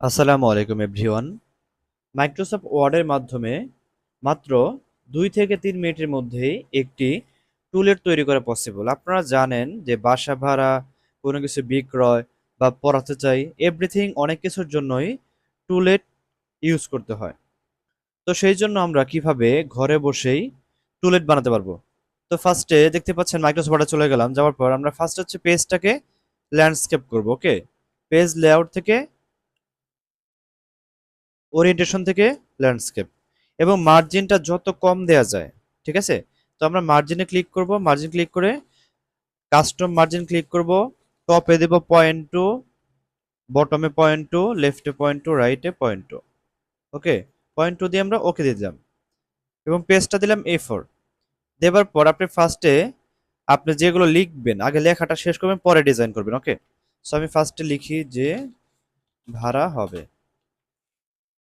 আসসালামু আলাইকুম everyone. Microsoft ওয়ার্ডের মাধ্যমে মাত্র দুই থেকে তিন মিনিটের মধ্যেই একটি টুলেট তৈরি করা পসিবল আপনারা জানেন যে বাসা ভাড়া, কোনো কিছু বিক্রয় বা পড়াতে চাই এভরিথিং অনেক কিছুর জন্যই টুলেট ইউজ করতে হয়। তো সেই জন্য আমরা কীভাবে ঘরে বসেই টুলেট বানাতে পারব? তো ফার্স্টে দেখতে পাচ্ছেন মাইক্রোসফট চলে গেলাম। যাওয়ার পর আমরা ফার্স্ট হচ্ছে পেজটাকে ল্যান্ডস্কেপ করব ওকে পেজ লেআউট থেকে ওরিয়েন্টেশন থেকে ল্যান্ডস্কেপ এবং মার্জিনটা যত কম দেয়া যায়, ঠিক আছে? তো আমরা মার্জিনে ক্লিক করব মার্জিন ক্লিক করে কাস্টম মার্জিন ক্লিক করব টপে দেব পয়েন্ট টু বটমে পয়েন্ট টু লেফটে পয়েন্ট টু রাইটে point two okay point two দিয়ে আমরা ওকে দিয়ে দিলাম। এবং পেজটা দিলাম এ ফোর দেবার পর আপনি ফার্স্টে আপনি যেগুলো লিখবেন, আগে লেখাটা শেষ করবেন, পরে ডিজাইন করবেন ওকে সো আমি ফার্স্টে লিখি যে ভাড়া হবে।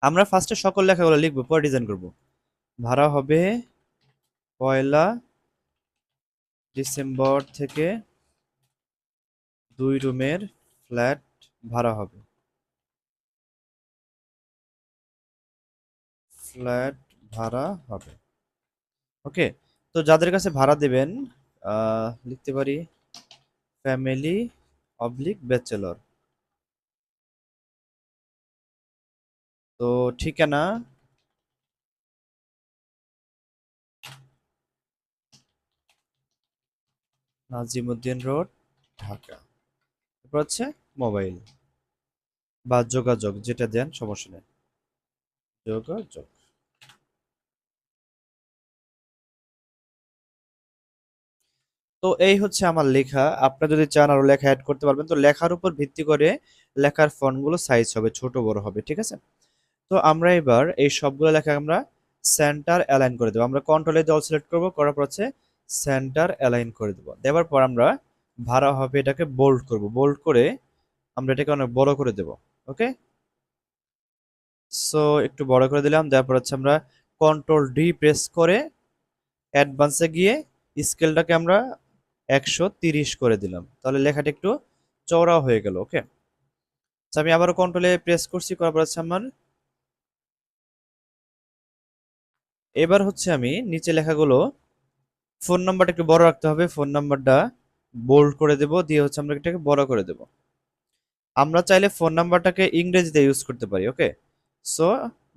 আমরা ফার্স্টে সকল লেখাগুলো লিখব, পরে ডিজাইন করব। ভাড়া হবে পয়লা ডিসেম্বর থেকে দুই রুমের ফ্ল্যাট ভাড়া হবে। ফ্ল্যাট ভাড়া হবে। ওকে, তো যাদের কাছে ভাড়া দেবেন লিখতে পারি ফ্যামিলি অবলিক ব্যাচেলর তো ঠিকানা? নাজিমুদ্দিন রোড, ঢাকা। এরপর হচ্ছে মোবাইল বা যোগাযোগ, যেটা দেন, সমস্যা নেই। যোগাযোগ। তো এই হচ্ছে আমার লেখা। আপনারা যদি চান আরও লেখা অ্যাড করতে পারবেন। তো লেখার উপর ভিত্তি করে লেখার ফন্টগুলো সাইজ হবে, ছোট বড় হবে, ঠিক আছে? তো আমরা এবার এই সবগুলো লেখা আমরা সেন্টার অ্যালাইন করে দেবো। আমরা কন্ট্রোলে দল সিলেক্ট করব, করার পর হচ্ছে সেন্টার অ্যালাইন করে দেবো। দেওয়ার পর আমরা ভাড়া হবে এটাকে বোল্ড করব। বোল্ড করে আমরা এটাকে অনেক বড় করে দেব ওকে সো একটু বড় করে দিলাম, দেওয়ার পর হচ্ছে আমরা কন্ট্রোল ডি প্রেস করে অ্যাডভান্সে গিয়ে স্কেলটাকে আমরা একশো করে দিলাম। তাহলে লেখাটা একটু চওড়া হয়ে গেল ওকে আমি আবারও কন্ট্রোলে প্রেস করছি, করার পর হচ্ছে আমার এবার হচ্ছে আমি নিচে লেখাগুলো ফোন নাম্বারটা একটু বড় রাখতে হবে, ফোন নাম্বারটা বোল্ড করে দেব, দিয়ে হচ্ছে আমরা এটাকে বড় করে দেব। আমরা চাইলে ফোন নাম্বারটাকে ইংরেজিতে ইউজ করতে পারি ওকে সো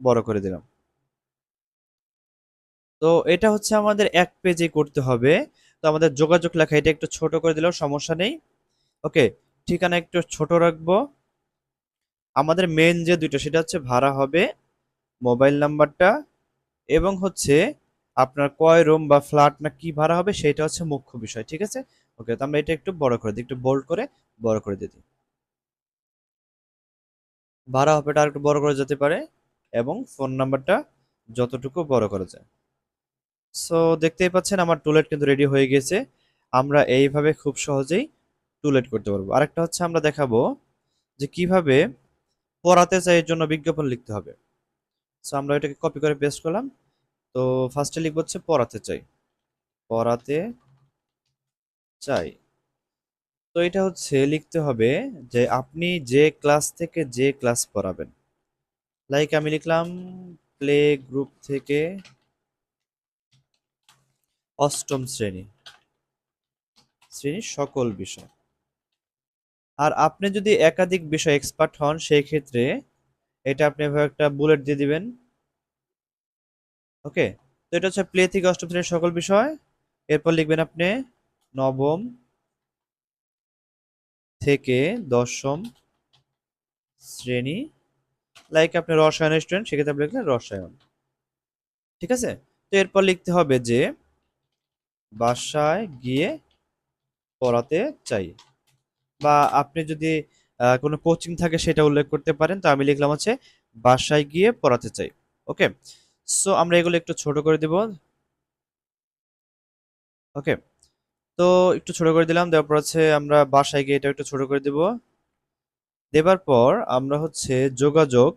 বড় করে দিলাম। তো এটা হচ্ছে আমাদের এক পেজে করতে হবে। তো আমাদের যোগাযোগ লেখা, এটা একটু ছোট করে দিলেও সমস্যা নেই ওকে ঠিকানা একটু ছোট রাখব। আমাদের মেন যে দুটো সেটা হচ্ছে ভাড়া হবে মোবাইল নাম্বারটা এবং হচ্ছে আপনার কয় রুম বা ফ্ল্যাট না কি ভাড়া হবে সেটা হচ্ছে মুখ্য বিষয়, ঠিক আছে? ওকে, তো আমরা এটা একটু বড় করে দিই, একটু বোল্ড করে, বড় করে দিই। ভাড়া হবে এটা একটু বড় করে যেতে পারে এবং ফোন নাম্বারটা যতটুকু বড় করা যায়। সো দেখতেই পাচ্ছেন আমার টুলেট কিন্তু রেডি হয়ে গেছে। আমরা এইভাবে খুব সহজেই টুলেট করতে পারব। আরেকটা হচ্ছে আমরা দেখাবো যে কীভাবে পড়াতে চাই এর জন্য বিজ্ঞাপন লিখতে হবে। সো আমরা এটাকে কপি করে পেস্ট করলাম। তো ফার্স্টে লিখব হচ্ছে পড়াতে চাই। পড়াতে চাই। তো এটা হচ্ছে লিখতে হবে যে আপনি যে ক্লাস থেকে যে ক্লাস পড়াবেন। লাইক আমি লিখলাম প্লে গ্রুপ থেকে অষ্টম শ্রেণি। শ্রেণির সকল বিষয়। আর আপনি যদি একাধিক বিষয় এক্সপার্ট হন, সেই ক্ষেত্রে এটা আপনি এভাবে একটা বুলেট দিয়ে দিবেন। ওকে তো এটা হচ্ছে প্লে থেকে অষ্টম শ্রেণির সকল বিষয়। এরপর লিখবেন আপনি নবম থেকে দশম শ্রেণি। লাইক আপনি রসায়ন স্টুডেন্ট সেক্ষেত্রে আপনি লিখলেন রসায়ন। ঠিক আছে? তো এরপর লিখতে হবে যে বাসায় গিয়ে পড়াতে চাই। বা আপনি যদি কোনো কোচিং থাকে সেটা উল্লেখ করতে পারেন। তো আমি লিখলাম হচ্ছে, বাসায় গিয়ে পড়াতে চাই। ওকে? সো আমরা এগুলো একটু ছোট করে দেব। ওকে? তো একটু ছোট করে দিলাম, দেওয়ার পর হচ্ছে আমরা বাসায় গিয়ে এটা একটু ছোট করে দেব। দেবার পর আমরা হচ্ছে যোগাযোগ,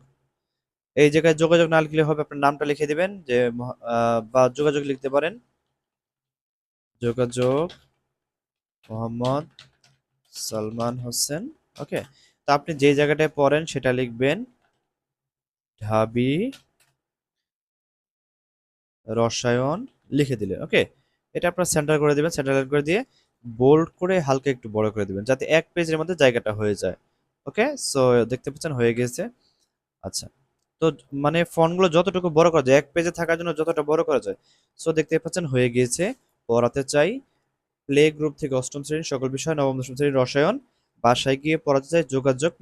এই জায়গায় যোগাযোগ না লিখলে হবে, আপনার নামটা লিখে দিবেন, যে বা যোগাযোগ লিখতে পারেন। যোগাযোগ, মোহাম্মদ সালমান হোসেন। ওকে? তো আপনি যে জায়গাটায় পড়েন সেটা লিখবেন ঢাবি রসায়ন লিখে দিলেন, ওকে? এটা আপনার সেন্টার করে দিবেন সেন্টার করে দিয়ে বোল্ড করে হালকা একটু বড় করে দিবেন, যাতে এক পেজের মধ্যে জায়গাটা হয়ে যায়, ওকে? সো দেখতে পাচ্ছেন হয়ে গেছে। আচ্ছা তো মানে ফন্টগুলো যতটুকু বড় করা যায়, এক পেজে থাকার জন্য যতটা বড় করা যায় সো দেখতে পাচ্ছেন হয়ে গিয়েছে পড়াতে চাই প্লে গ্রুপ থেকে অষ্টম শ্রেণির সকল বিষয়, নবম দশম শ্রেণির রসায়ন বাসায় গিয়ে পড়াতে চাই, যোগাযোগ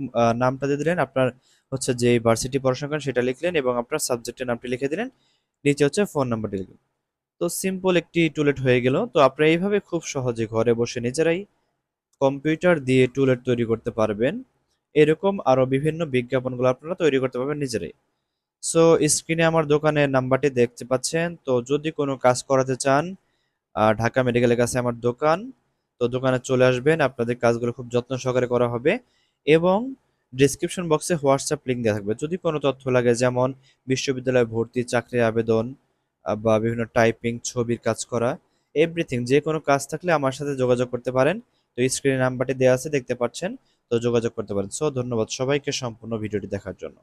নামটা দিয়ে দিলেন, আপনার হচ্ছে যে ভার্সিটি পড়াশোনা করেন সেটা লিখলেন এবং আপনার সাবজেক্টের নামটি লিখে দিলেন, নিচে হচ্ছে ফোন নাম্বারটি লিখলেন তো সিম্পল একটি টুলেট হয়ে গেল। তো আপনারা এইভাবে খুব সহজে ঘরে বসে নিজেরাই কম্পিউটার দিয়ে টুলেট তৈরি করতে পারবেন। এরকম আরও বিভিন্ন বিজ্ঞাপনগুলো আপনারা তৈরি করতে পারবেন নিজেরাই। সো স্ক্রিনে আমার দোকানের নাম্বারটি দেখতে পাচ্ছেন। তো যদি কোনো কাজ করাতে চান ঢাকা মেডিকেলের কাছে আমার দোকান। তো দোকানে চলে আসবেন, আপনাদের কাজগুলো খুব যত্ন সহকারে করা হবে এবং ডিসক্রিপশন বক্সে হোয়াটসঅ্যাপ লিঙ্ক দেওয়া থাকবে। যদি কোনো তথ্য লাগে, যেমন বিশ্ববিদ্যালয়ে ভর্তি, চাকরির আবেদন বা বিভিন্ন টাইপিং ছবির কাজ করা এভরিথিং যে কোনো কাজ থাকলে আমার সাথে যোগাযোগ করতে পারেন। তো স্ক্রিনে নাম্বারটি দেওয়া আছে, দেখতে পাচ্ছেন, তো যোগাযোগ করতে পারেন। সো ধন্যবাদ সবাইকে সম্পূর্ণ ভিডিওটি দেখার জন্য।